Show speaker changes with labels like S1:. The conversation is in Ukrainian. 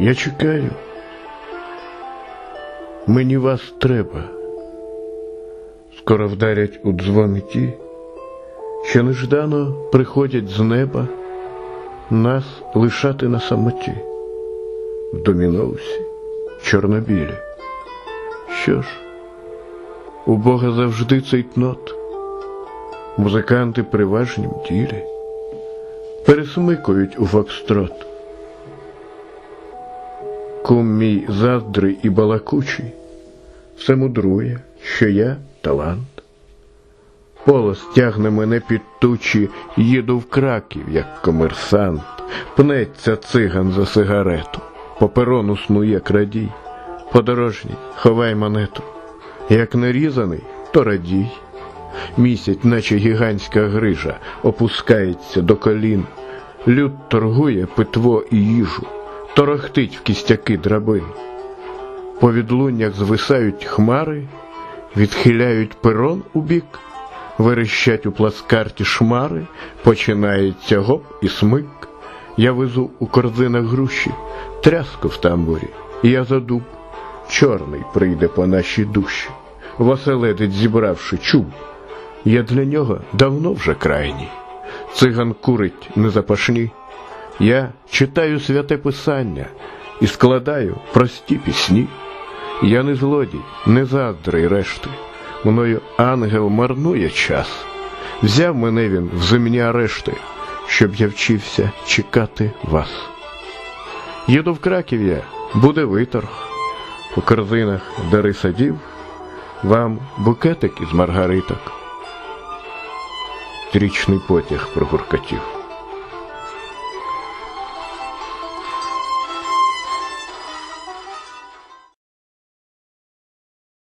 S1: Я чекаю. Мені вас треба. Скоро вдарять у дзвони ті, що неждано приходять з неба нас лишати на самоті. В доміноусі чорнобілі. Що ж, у Бога завжди цей тнот. Музиканти при важнім ділі пересмикують у фокстрот. Кум мій заздрий і балакучий, все мудрує, що я талант. Полос тягне мене під тучі, їду в краків, як комерсант, пнеться циган за сигарету, по перону снує крадій, подорожній, ховай монету, як нарізаний, то радій. Місяць, наче гігантська грижа, опускається до колін, люд торгує питво і їжу, торохтить в кістяки драбин. По відлуннях звисають хмари, відхиляють перон у бік, верещать у плацкарті шмари, починається гоп і смик. Я везу у корзинах груші, тряску в тамбурі, і я задуб. Чорний прийде по нашій душі, Василедець зібравши чуб. Я для нього давно вже крайній. Циган курить незапашні. Я читаю святе писання і складаю прості пісні. Я не злодій, не заздрий решти. Мною ангел марнує час. Взяв мене він в земні арешти, щоб я вчився чекати вас. Їду в Краків'я, буде виторг. У корзинах дари садів, вам букетик із маргариток. Трічний потяг прогуркотів.